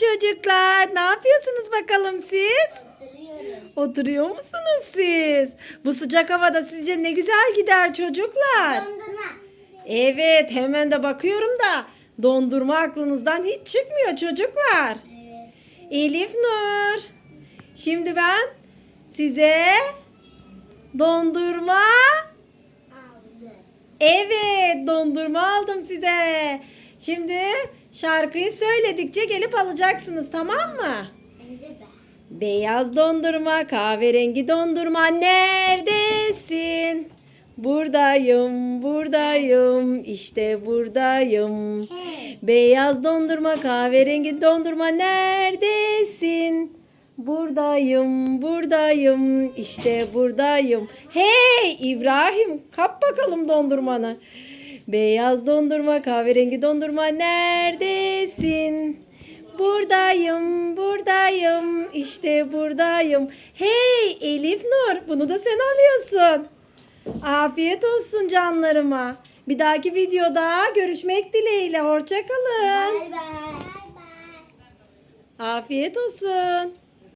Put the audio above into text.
çocuklar. Ne yapıyorsunuz bakalım siz? Oturuyor musunuz siz? Bu sıcak havada sizce ne güzel gider çocuklar. Dondurma. Evet hemen de bakıyorum da dondurma aklınızdan hiç çıkmıyor çocuklar. Evet. Elif Nur. Şimdi ben size dondurma Aldım. Evet dondurma aldım size. Şimdi şarkıyı söyledikçe gelip alacaksınız tamam mı? Beyaz dondurma, kahverengi dondurma neredesin? Buradayım, buradayım, işte buradayım. Hey. Beyaz dondurma, kahverengi dondurma neredesin? Buradayım, buradayım, işte buradayım. Hey İbrahim, kap bakalım dondurmanı. Beyaz dondurma, kahverengi dondurma neredesin? Buradayım, buradayım, işte buradayım. Hey Elif Nur, bunu da sen alıyorsun. Afiyet olsun canlarıma. Bir dahaki videoda görüşmek dileğiyle. Hoşçakalın. Bye bye. Afiyet olsun.